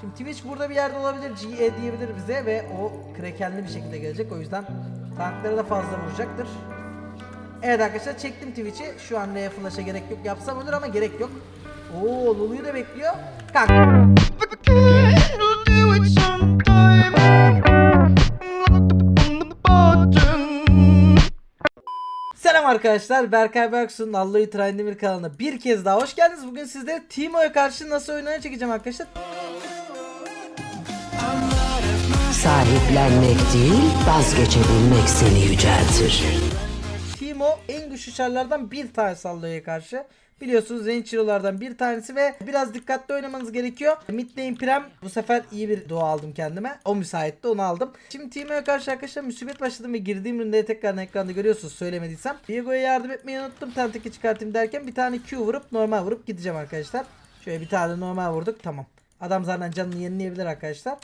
Şimdi Twitch burada bir yerde olabilir. GE diyebilir bize ve o krakenli bir şekilde gelecek. O yüzden tankları da fazla vuracaktır. Evet arkadaşlar çektim Twitch'i. Şu an R'ye flash'a gerek yok. Yapsam olur ama gerek yok. Oo Lulu'yu da bekliyor. Kanka. Selam arkadaşlar. Berkay Berksu'nun Alloy Trendemir kanalına bir kez daha hoş geldiniz. Bugün sizlere Timo'ya karşı nasıl oynanır çekeceğim arkadaşlar. Sahiplenmek değil, vazgeçebilmek seni yüceltir. Timo en güçlü çarlardan bir tanesi Alloy'a karşı. Biliyorsunuz Zenchiro'lardan bir tanesi ve biraz dikkatli oynamanız gerekiyor. Mid lane Prem bu sefer iyi bir dua aldım kendime. O müsaitti onu aldım. Şimdi Timo'ya karşı arkadaşlar musibet başladım ve girdiğim ürünleri tekrardan ekranda görüyorsunuz söylemediysem. Diego'ya yardım etmeyi unuttum. Tenteki çıkartayım derken bir tane Q vurup normal vurup gideceğim arkadaşlar. Şöyle bir tane normal vurduk tamam. Adam zaten canını yenileyebilir arkadaşlar.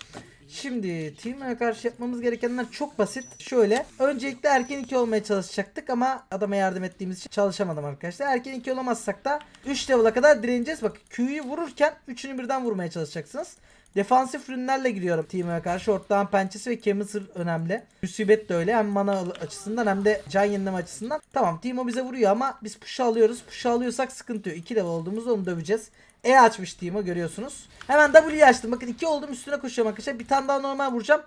Şimdi Timo'ya karşı yapmamız gerekenler çok basit. Şöyle öncelikle erken 2 olmaya çalışacaktık ama adama yardım ettiğimiz için çalışamadım arkadaşlar. Erken 2 olamazsak da 3 level'a kadar direneceğiz. Bak Q'yu vururken 3'ünü birden vurmaya çalışacaksınız. Defansif ürünlerle giriyorum Timo'ya karşı. Ortağın pençesi ve Chemistry önemli. Müsibet de öyle. Hem mana açısından hem de can yenileme açısından. Tamam Timo bize vuruyor ama biz push'u alıyoruz. Push'u alıyorsak sıkıntı yok. 2 level olduğumuzda onu döveceğiz. E açmış Timo görüyorsunuz. Hemen W'yi açtım. Bakın 2 oldum üstüne koşuyorum arkadaşlar. Bir tane daha normal vuracağım.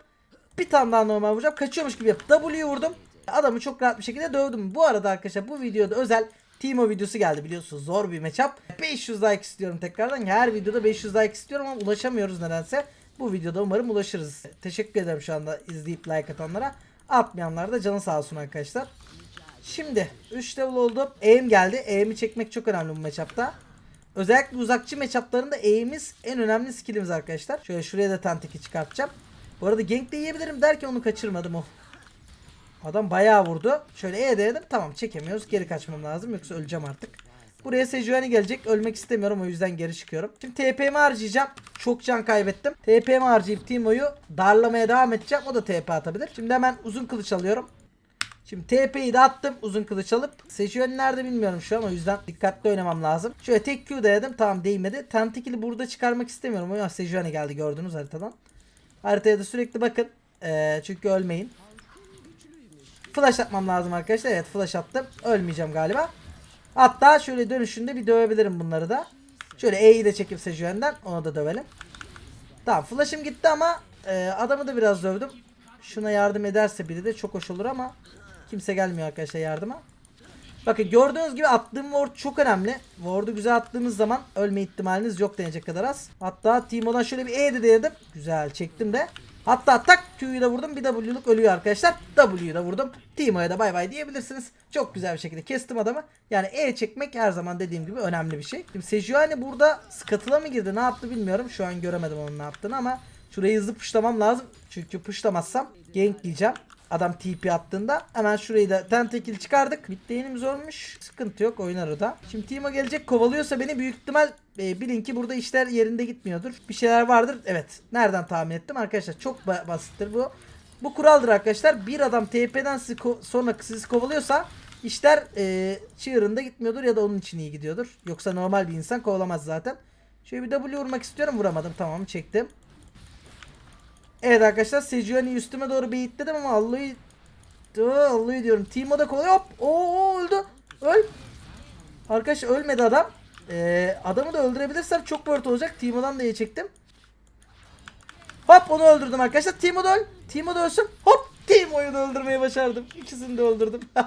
Bir tane daha normal vuracağım. Kaçıyormuş gibi yap. W'yi vurdum. Adamı çok rahat bir şekilde dövdüm. Bu arada arkadaşlar bu videoda özel Timo videosu geldi biliyorsunuz. Zor bir matchup. 500 like istiyorum tekrardan. Her videoda 500 like istiyorum ama ulaşamıyoruz nedense. Bu videoda umarım ulaşırız. Teşekkür ederim şu anda izleyip like atanlara. Atmayanlar da canı sağ olsun arkadaşlar. Şimdi 3 level oldu. Aim geldi. Aim'i çekmek çok önemli bu matchup'ta. Özellikle uzakçı matchup'larında aim'imiz en önemli skillimiz arkadaşlar. Şöyle şuraya da tantiki çıkartacağım. Bu arada gank de yiyebilirim derken onu kaçırmadım o. Adam bayağı vurdu. Şöyle E dedim. Tamam çekemiyoruz. Geri kaçmam lazım. Yoksa öleceğim artık. Buraya Sejuani gelecek. Ölmek istemiyorum. O yüzden geri çıkıyorum. Şimdi TP'mi harcayacağım. Çok can kaybettim. TP'mi harcayıp Timo'yu darlamaya devam edeceğim. O da TP atabilir. Şimdi hemen uzun kılıç alıyorum. Şimdi TP'yi de attım uzun kılıç alıp. Sejuani nerede bilmiyorum şu o yüzden dikkatli oynamam lazım. Şöyle tek Q dayadım tamam değmedi. Tentakil'i burada çıkarmak istemiyorum. Yüzden Sejuani geldi gördünüz haritadan. Haritaya da sürekli bakın. Ee, çünkü ölmeyin. Flash atmam lazım arkadaşlar. Evet flash attım. Ölmeyeceğim galiba. Hatta şöyle dönüşünde bir dövebilirim bunları da. Şöyle E'yi de çekip Sejuani'den onu da dövelim. Tamam flash'ım gitti ama e, adamı da biraz dövdüm. Şuna yardım ederse biri de çok hoş olur ama kimse gelmiyor arkadaşlar yardıma. Bakın gördüğünüz gibi attığım ward çok önemli. Ward'u güzel attığımız zaman ölme ihtimaliniz yok denecek kadar az. Hatta Timo'dan şöyle bir E de denedim. Güzel çektim de. Hatta tak Q'yu da vurdum. Bir W'luk ölüyor arkadaşlar. W'yu da vurdum. Timo'ya da bay bay diyebilirsiniz. Çok güzel bir şekilde kestim adamı. Yani E çekmek her zaman dediğim gibi önemli bir şey. Şimdi Sejuani burada skatıla mı girdi ne yaptı bilmiyorum. Şu an göremedim onun ne yaptığını ama şurayı hızlı puşlamam lazım. Çünkü puşlamazsam gank diyeceğim. Adam TP attığında hemen şurayı da tentekil çıkardık. Midlane'imiz olmuş. Sıkıntı yok oynar o da. Şimdi Timo gelecek kovalıyorsa beni büyük ihtimal e, bilin ki burada işler yerinde gitmiyordur. Bir şeyler vardır. Evet. Nereden tahmin ettim arkadaşlar? Çok ba- basittir bu. Bu kuraldır arkadaşlar. Bir adam TP'den sizi sonra sizi kovalıyorsa işler e, çığırında gitmiyordur ya da onun için iyi gidiyordur. Yoksa normal bir insan kovalamaz zaten. Şöyle bir W vurmak istiyorum. Vuramadım. Tamam çektim. Evet arkadaşlar Sejuani üstüme doğru beyitledim ama Allah'ı Aa, Allah'ı diyorum. Timo da kolay. Hop. Oo öldü. Öl. Arkadaş ölmedi adam. Ee, adamı da öldürebilirsem çok word olacak. Timo'dan da iyi çektim. Hop onu öldürdüm arkadaşlar. Timo da öl. Timo da ölsün. Hop. Timo'yu da öldürmeyi başardım. İkisini de öldürdüm.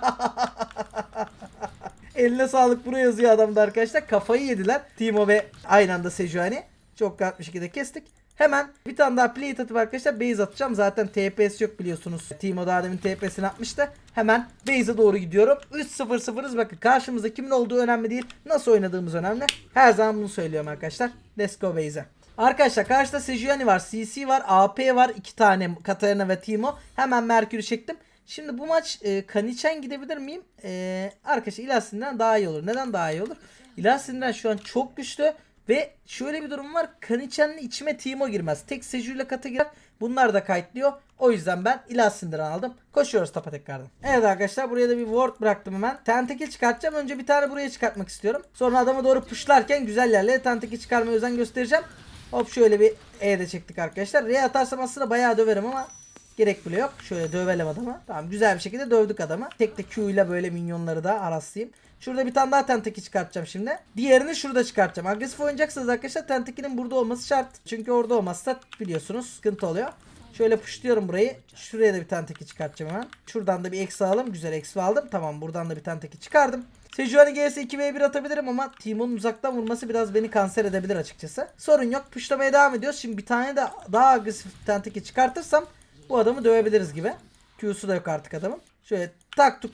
Eline sağlık buraya yazıyor adamda arkadaşlar. Kafayı yediler. Timo ve aynı anda Sejuani. Çok rahat bir şekilde kestik. Hemen bir tane daha plate atıp arkadaşlar base atacağım. Zaten TPS yok biliyorsunuz. Timo daha demin TPS'ini atmıştı. Hemen base'e doğru gidiyorum. 3-0-0'ız bakın karşımızda kimin olduğu önemli değil. Nasıl oynadığımız önemli. Her zaman bunu söylüyorum arkadaşlar. Let's go base'e. Arkadaşlar karşıda Sejuani var, CC var, AP var. iki tane Katarina ve Timo. Hemen Merkür'ü çektim. Şimdi bu maç e, Kanichen gidebilir miyim? E, arkadaşlar İlasin'den daha iyi olur. Neden daha iyi olur? İlasin'den şu an çok güçlü. Ve şöyle bir durum var. Kanichen'le içime Timo girmez. Tek Seju ile katı girer. Bunlar da kayıtlıyor. O yüzden ben İlasin'den aldım. Koşuyoruz tapa tekrardan. Evet arkadaşlar buraya da bir ward bıraktım hemen. Tentekil çıkartacağım. Önce bir tane buraya çıkartmak istiyorum. Sonra adama doğru pushlarken güzel yerlere tentekil çıkarmaya özen göstereceğim. Hop şöyle bir E de çektik arkadaşlar. R atarsam aslında bayağı döverim ama gerek bile yok. Şöyle dövelim adamı. Tamam güzel bir şekilde dövdük adamı. Tek de Q ile böyle minyonları da araslayayım. Şurada bir tane daha tentaki çıkartacağım şimdi. Diğerini şurada çıkartacağım. Agresif oynayacaksanız arkadaşlar tentakinin burada olması şart. Çünkü orada olmazsa biliyorsunuz sıkıntı oluyor. Şöyle puşluyorum burayı. Şuraya da bir tane teki çıkartacağım hemen. Şuradan da bir eksi alalım. Güzel eksi aldım. Tamam buradan da bir tane teki çıkardım. Sejuani gelirse 2v1 atabilirim ama Team'un uzaktan vurması biraz beni kanser edebilir açıkçası. Sorun yok. Puşlamaya devam ediyoruz. Şimdi bir tane de daha agresif bir tane teki çıkartırsam bu adamı dövebiliriz gibi. Q'su da yok artık adamın. Şöyle tak tuk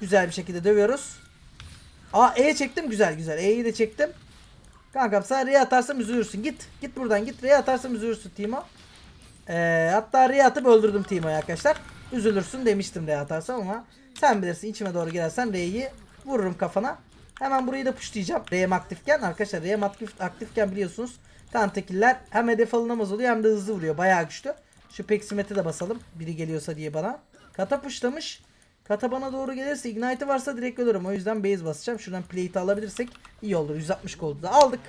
güzel bir şekilde dövüyoruz. Aa E çektim güzel güzel. E'yi de çektim. Kankam sen R'ye atarsam üzülürsün. Git. Git buradan git. R'ye atarsam üzülürsün Timo. Ee, hatta R'ye atıp öldürdüm Timo'yu arkadaşlar. Üzülürsün demiştim R'ye atarsam ama sen bilirsin içime doğru girersen R'yi vururum kafana. Hemen burayı da pushlayacağım. R'ye aktifken arkadaşlar R'ye aktif, aktifken biliyorsunuz Tentakiller hem hedef alınamaz oluyor hem de hızlı vuruyor. Bayağı güçlü. Şu Peximet'e de basalım. Biri geliyorsa diye bana. Kata pushlamış. Kata bana doğru gelirse Ignite'ı varsa direkt ölürüm. O yüzden base basacağım. Şuradan plate'i alabilirsek iyi olur. 160 goldu da aldık.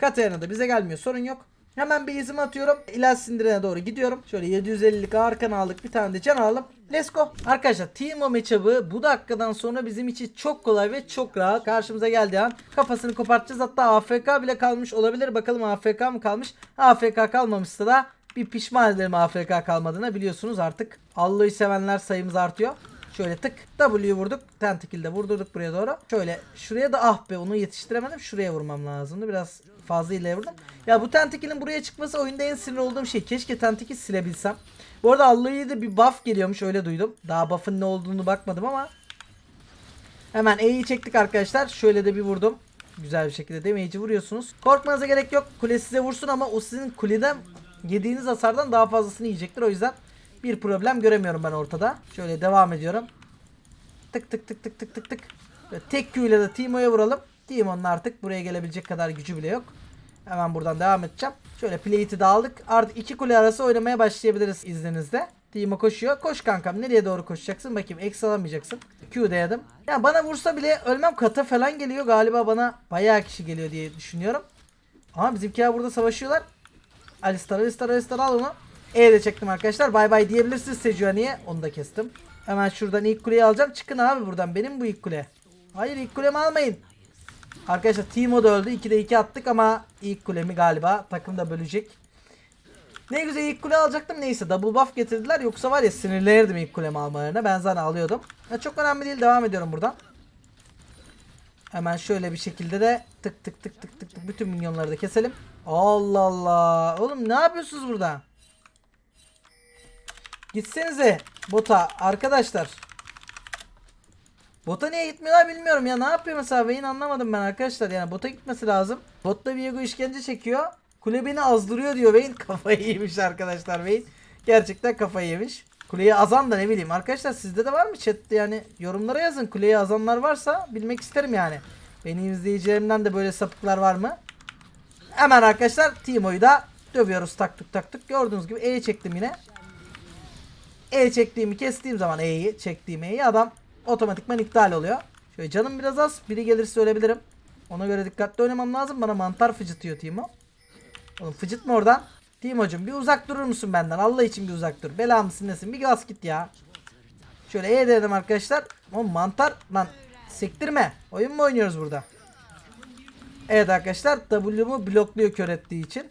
Katarina da bize gelmiyor. Sorun yok. Hemen base'imi atıyorum. İlaç sindirene doğru gidiyorum. Şöyle 750'lik arkana aldık. Bir tane de can alalım. Let's go. Arkadaşlar Teemo matchup'ı bu dakikadan sonra bizim için çok kolay ve çok rahat. Karşımıza geldiği an kafasını kopartacağız. Hatta AFK bile kalmış olabilir. Bakalım AFK mı kalmış? AFK kalmamışsa da bir pişman ederim AFK kalmadığına. Biliyorsunuz artık Allah'ı sevenler sayımız artıyor. Şöyle tık W vurduk. Tentakill'de vurdurduk buraya doğru. Şöyle şuraya da ah be onu yetiştiremedim. Şuraya vurmam lazımdı. Biraz fazla ileri vurdum. Ya bu Tentakill'in buraya çıkması oyunda en sinir olduğum şey. Keşke Tentakill silebilsem. Bu arada Allah'ı da bir buff geliyormuş öyle duydum. Daha buff'ın ne olduğunu bakmadım ama. Hemen E'yi çektik arkadaşlar. Şöyle de bir vurdum. Güzel bir şekilde damage'i vuruyorsunuz. Korkmanıza gerek yok. Kule size vursun ama o sizin kuleden yediğiniz hasardan daha fazlasını yiyecektir. O yüzden bir problem göremiyorum ben ortada. Şöyle devam ediyorum. Tık tık tık tık tık tık tık. Tek Q ile de Timo'ya vuralım. Timo'nun artık buraya gelebilecek kadar gücü bile yok. Hemen buradan devam edeceğim. Şöyle plate'i de aldık. Artık iki kule arası oynamaya başlayabiliriz izninizle. Timo koşuyor. Koş kankam. Nereye doğru koşacaksın? Bakayım. X alamayacaksın. Q dayadım. Ya bana vursa bile ölmem kata falan geliyor. Galiba bana bayağı kişi geliyor diye düşünüyorum. Ama bizimkiler burada savaşıyorlar. Alistar, Alistar, Alistar al onu. E de çektim arkadaşlar. Bay bay diyebilirsiniz Sejuani'ye. Onu da kestim. Hemen şuradan ilk kuleyi alacağım. Çıkın abi buradan. Benim bu ilk kule. Hayır ilk kulemi almayın. Arkadaşlar Timo da öldü. 2'de 2 attık ama ilk kulemi galiba takım da bölecek. Ne güzel ilk kule alacaktım. Neyse double buff getirdiler. Yoksa var ya sinirlenirdim ilk kulemi almalarına. Ben zaten alıyordum. Ya çok önemli değil. Devam ediyorum buradan. Hemen şöyle bir şekilde de tık tık tık tık tık tık bütün minyonları da keselim. Allah Allah. Oğlum ne yapıyorsunuz burada? Gitsenize bota arkadaşlar. Bota niye gitmiyorlar bilmiyorum ya. Ne yapıyor mesela Vayne anlamadım ben arkadaşlar. Yani bota gitmesi lazım. Botta Viego işkence çekiyor. Kule beni azdırıyor diyor Vayne. Kafayı yemiş arkadaşlar Vayne. Gerçekten kafayı yemiş. Kuleyi azan da ne bileyim. Arkadaşlar sizde de var mı chatte yani yorumlara yazın. Kuleyi azanlar varsa bilmek isterim yani. Benim izleyicilerimden de böyle sapıklar var mı? Hemen arkadaşlar Timo'yu da dövüyoruz taktık taktık. Gördüğünüz gibi E'ye çektim yine. E çektiğimi kestiğim zaman E'yi çektiğim E'yi adam otomatikman iptal oluyor. Şöyle canım biraz az. Biri gelirse ölebilirim. Ona göre dikkatli oynamam lazım. Bana mantar fıcıtıyor Timo. Oğlum fıcıtma oradan. Timo'cum bir uzak durur musun benden? Allah için bir uzak dur. Bela mısın nesin? Bir gaz git ya. Şöyle E dedim arkadaşlar. Oğlum mantar lan sektirme. Oyun mu oynuyoruz burada? Evet arkadaşlar W'mu blokluyor kör ettiği için.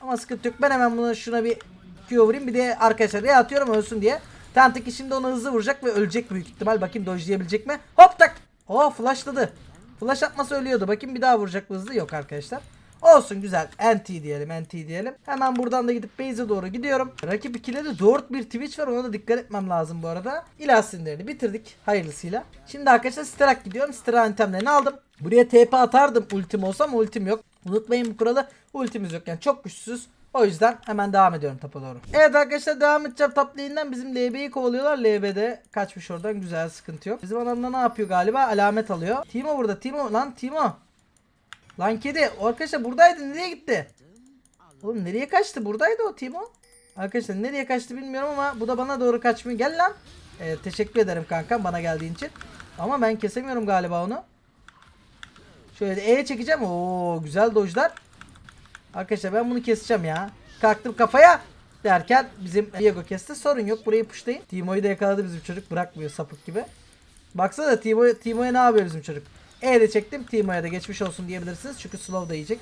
Ama sıkıntı yok. Ben hemen buna şuna bir Q vurayım. Bir de arkadaşlar ya atıyorum ölsün diye. Tantik şimdi onu hızlı vuracak ve ölecek büyük ihtimal. Bakayım dojlayabilecek mi? Hop tak. Oh flashladı. Flash atması ölüyordu. Bakayım bir daha vuracak mı hızlı? Yok arkadaşlar. Olsun güzel. NT diyelim NT diyelim. Hemen buradan da gidip base'e doğru gidiyorum. Rakip ikide de 4 bir Twitch var. Ona da dikkat etmem lazım bu arada. İlah sinirlerini bitirdik. Hayırlısıyla. Şimdi arkadaşlar Sterak gidiyorum. Sterak itemlerini aldım. Buraya TP atardım ultim olsa ama ultim yok. Unutmayın bu kuralı. Ultimiz yok yani çok güçsüz. O yüzden hemen devam ediyorum tapa doğru. Evet arkadaşlar devam edeceğim top lane'den. Bizim LB'yi kovalıyorlar. LB'de kaçmış oradan. Güzel sıkıntı yok. Bizim adamda ne yapıyor galiba? Alamet alıyor. Timo burada. Timo lan Timo. Lan kedi. Arkadaşlar buradaydı. Nereye gitti? Oğlum nereye kaçtı? Buradaydı o Timo. Arkadaşlar nereye kaçtı bilmiyorum ama bu da bana doğru kaçmıyor. Gel lan. Ee, teşekkür ederim kankam bana geldiğin için. Ama ben kesemiyorum galiba onu. Şöyle E'ye çekeceğim. Oo güzel dojlar. Arkadaşlar ben bunu keseceğim ya. Kalktım kafaya derken bizim Diego kesti. Sorun yok. Burayı puşlayın. Timo'yu da yakaladı bizim çocuk. Bırakmıyor sapık gibi. Baksana Timo, Timo'ya ne yapıyor bizim çocuk? E de çektim. Timo'ya da geçmiş olsun diyebilirsiniz. Çünkü slow da yiyecek.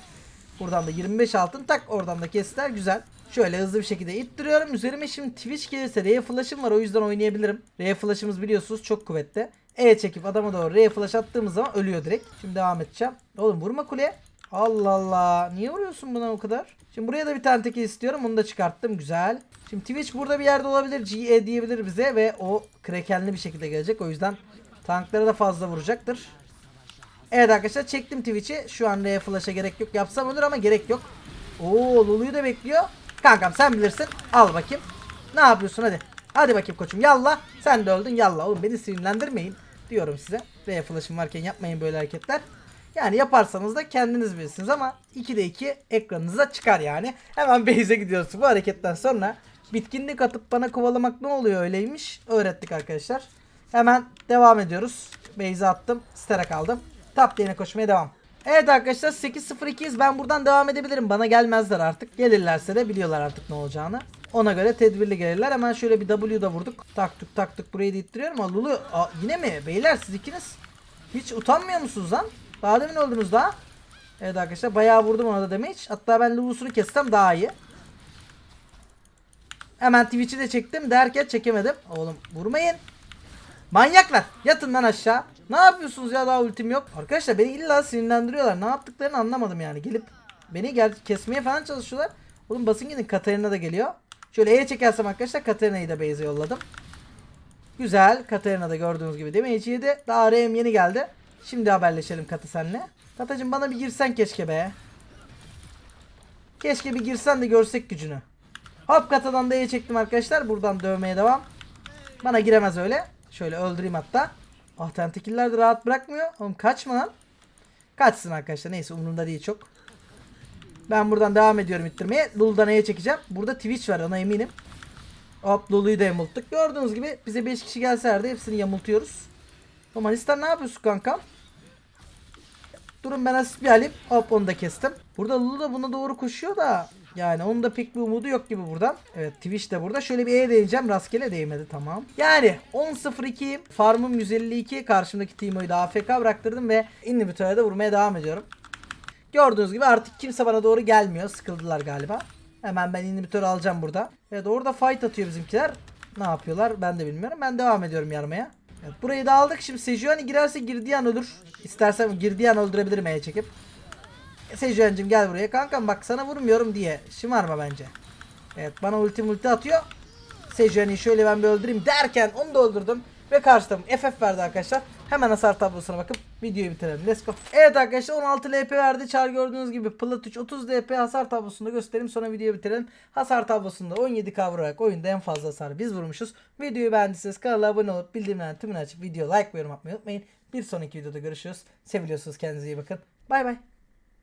Buradan da 25 altın tak. Oradan da kestiler. Güzel. Şöyle hızlı bir şekilde ittiriyorum. Üzerime şimdi Twitch gelirse R flash'ım var. O yüzden oynayabilirim. R flash'ımız biliyorsunuz çok kuvvetli. E çekip adama doğru R flash attığımız zaman ölüyor direkt. Şimdi devam edeceğim. Oğlum vurma kuleye. Allah Allah. Niye vuruyorsun buna o kadar? Şimdi buraya da bir tane teki istiyorum. Onu da çıkarttım. Güzel. Şimdi Twitch burada bir yerde olabilir. GE diyebilir bize ve o krakenli bir şekilde gelecek. O yüzden tanklara da fazla vuracaktır. Evet arkadaşlar çektim Twitch'i. Şu an R flash'a gerek yok. Yapsam olur ama gerek yok. Oo Lulu'yu da bekliyor. Kankam sen bilirsin. Al bakayım. Ne yapıyorsun hadi. Hadi bakayım koçum yallah. Sen de öldün yallah. Oğlum beni sinirlendirmeyin. Diyorum size. R flash'ım varken yapmayın böyle hareketler. Yani yaparsanız da kendiniz bilirsiniz ama 2'de 2 ekranınıza çıkar yani. Hemen base'e gidiyoruz bu hareketten sonra. Bitkinlik atıp bana kovalamak ne oluyor öyleymiş. Öğrettik arkadaşlar. Hemen devam ediyoruz. Base'e attım. Stere kaldım. Top lane'e koşmaya devam. Evet arkadaşlar 8-0-2'yiz. Ben buradan devam edebilirim. Bana gelmezler artık. Gelirlerse de biliyorlar artık ne olacağını. Ona göre tedbirli gelirler. Hemen şöyle bir W'da vurduk. Taktık taktık burayı da ittiriyorum. Lulu yine mi? Beyler siz ikiniz hiç utanmıyor musunuz lan? Daha demin öldünüz daha. Evet arkadaşlar bayağı vurdum ona da damage. Hatta ben Lulu'sunu kessem daha iyi. Hemen Twitch'i de çektim derken çekemedim. Oğlum vurmayın. Manyaklar. Yatın lan aşağı. Ne yapıyorsunuz ya daha ultim yok. Arkadaşlar beni illa sinirlendiriyorlar. Ne yaptıklarını anlamadım yani. Gelip beni gel kesmeye falan çalışıyorlar. Oğlum basın gidin Katarina da geliyor. Şöyle E'ye çekersem arkadaşlar Katarina'yı da base'e yolladım. Güzel. Katarina da gördüğünüz gibi damage yedi. Daha RM yeni geldi. Şimdi haberleşelim Katı senle. Katacım bana bir girsen keşke be. Keşke bir girsen de görsek gücünü. Hop Kata'dan da E'ye çektim arkadaşlar. Buradan dövmeye devam. Bana giremez öyle. Şöyle öldüreyim hatta. Ah tentakiller de rahat bırakmıyor. Oğlum kaçma lan. Kaçsın arkadaşlar. Neyse umurumda değil çok. Ben buradan devam ediyorum ittirmeye. Lulu'dan E'ye çekeceğim. Burada Twitch var ona eminim. Hop Lulu'yu da yamulttuk. Gördüğünüz gibi bize 5 kişi gelselerdi hepsini yamultuyoruz. Romanistan ne yapıyorsun kankam? Durun ben asist bir alayım. Hop onu da kestim. Burada Lulu da buna doğru koşuyor da. Yani onun da pek bir umudu yok gibi buradan. Evet Twitch de burada. Şöyle bir E değineceğim. Rastgele değmedi tamam. Yani 10-0-2'yim. Farmım 152. Karşımdaki Timo'yu da AFK bıraktırdım ve inhibitöre de vurmaya devam ediyorum. Gördüğünüz gibi artık kimse bana doğru gelmiyor. Sıkıldılar galiba. Hemen ben inhibitör alacağım burada. Evet orada fight atıyor bizimkiler. Ne yapıyorlar ben de bilmiyorum. Ben devam ediyorum yarmaya. Evet, burayı da aldık. Şimdi Sejuani girerse girdiği an ölür. İstersem girdiği öldürebilirim E'ye çekip. Sejuani'cim gel buraya. Kankam bak sana vurmuyorum diye. Şımarma bence. Evet bana ulti multi atıyor. Sejuani'yi şöyle ben bir öldüreyim derken onu da öldürdüm. Ve karşı takım FF verdi arkadaşlar. Hemen hasar tablosuna bakıp videoyu bitirelim. Let's go. Evet arkadaşlar 16 LP verdi. Çar gördüğünüz gibi Plat 3 30 LP hasar tablosunda göstereyim. Sonra videoyu bitirelim. Hasar tablosunda 17k vurarak oyunda en fazla hasar biz vurmuşuz. Videoyu beğendiyseniz kanala abone olup bildirimlerini tümünü açıp video like ve yorum atmayı unutmayın. Bir sonraki videoda görüşürüz. Seviliyorsunuz kendinize iyi bakın. Bay bay.